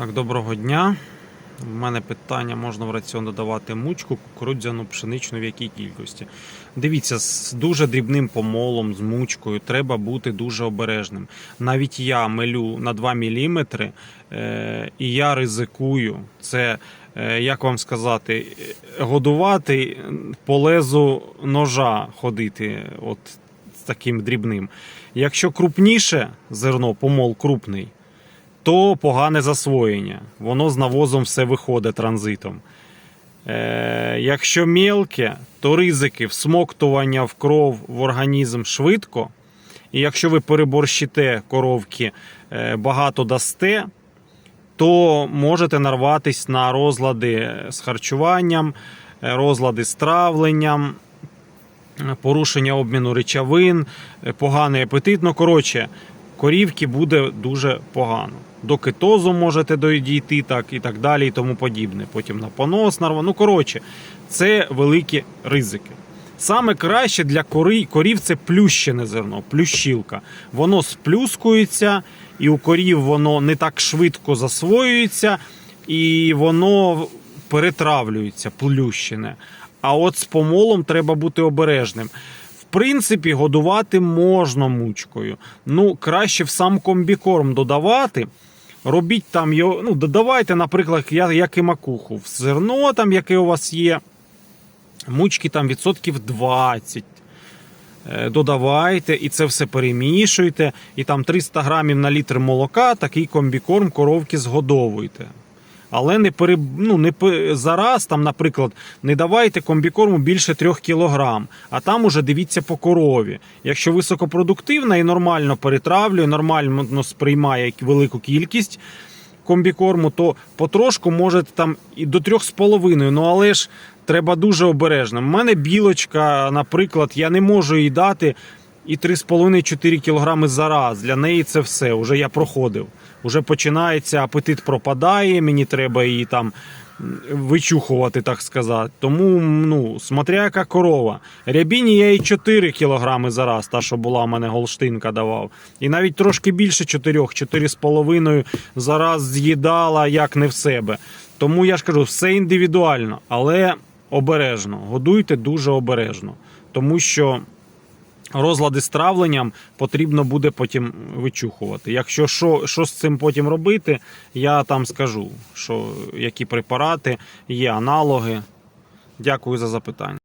Так, доброго дня. У мене питання: можна в раціон додавати мучку, кукурудзяну, пшеничну в якій кількості. Дивіться, з дуже дрібним помолом, з мучкою треба бути дуже обережним. Навіть я мелю на 2 мм, е, і я ризикую. Це, е, як вам сказати, годувати по лезу ножа ходити, от таким дрібним. Якщо крупніше зерно, помол крупний, то погане засвоєння. Воно з навозом все виходить транзитом. Е, якщо мелке, то ризики всмоктування в кров в організм швидко. І якщо ви переборщите коровки, е, багато дасте, то можете нарватися на розлади з харчуванням, е, розлади з травленням, порушення обміну речовин, е, поганий апетит. Ну, коротше, корівки буде дуже погано. До кетозу можете дійти так і так далі, і тому подібне. Потім на понос нарва. Ну, коротше, це великі ризики. Саме краще для корів це плющене зерно, плющілка. Воно сплюскується, і у корів воно не так швидко засвоюється, і воно перетравлюється, плющене. А от з помолом треба бути обережним. В принципі, годувати можна мучкою. Ну, краще в сам комбікорм додавати. Робіть там його, ну, додавайте, наприклад, як і макуху, в зерно, там, яке у вас є, мучки там відсотків 20. Е, Додавайте і це все перемішуйте. І там 300 грамів на літр молока, такий комбікорм коровки згодовуйте. Але не пере, ну, не зараз, там, наприклад, не давайте комбікорму більше 3 кг, а там уже дивіться по корові. Якщо високопродуктивна і нормально перетравлює, нормально сприймає велику кількість комбікорму, то потрошку можете там і до 3,5, ну але ж треба дуже обережно. У мене білочка, наприклад, я не можу їй дати і 3,5-4 кг за раз. Для неї це все. Уже я проходив. Уже починається апетит пропадає, мені треба її там вичухувати, так сказати. Тому, ну, смотря яка корова. Рябіні я їй 4 кг за раз, та, що була у мене голштинка давав. І навіть трошки більше 4, 4,5 за раз з'їдала, як не в себе. Тому я ж кажу, все індивідуально, але обережно. Годуйте дуже обережно. Тому що розлади з травленням потрібно буде потім вичухувати. Якщо що, що з цим потім робити, я там скажу, що які препарати, є аналоги. Дякую за запитання.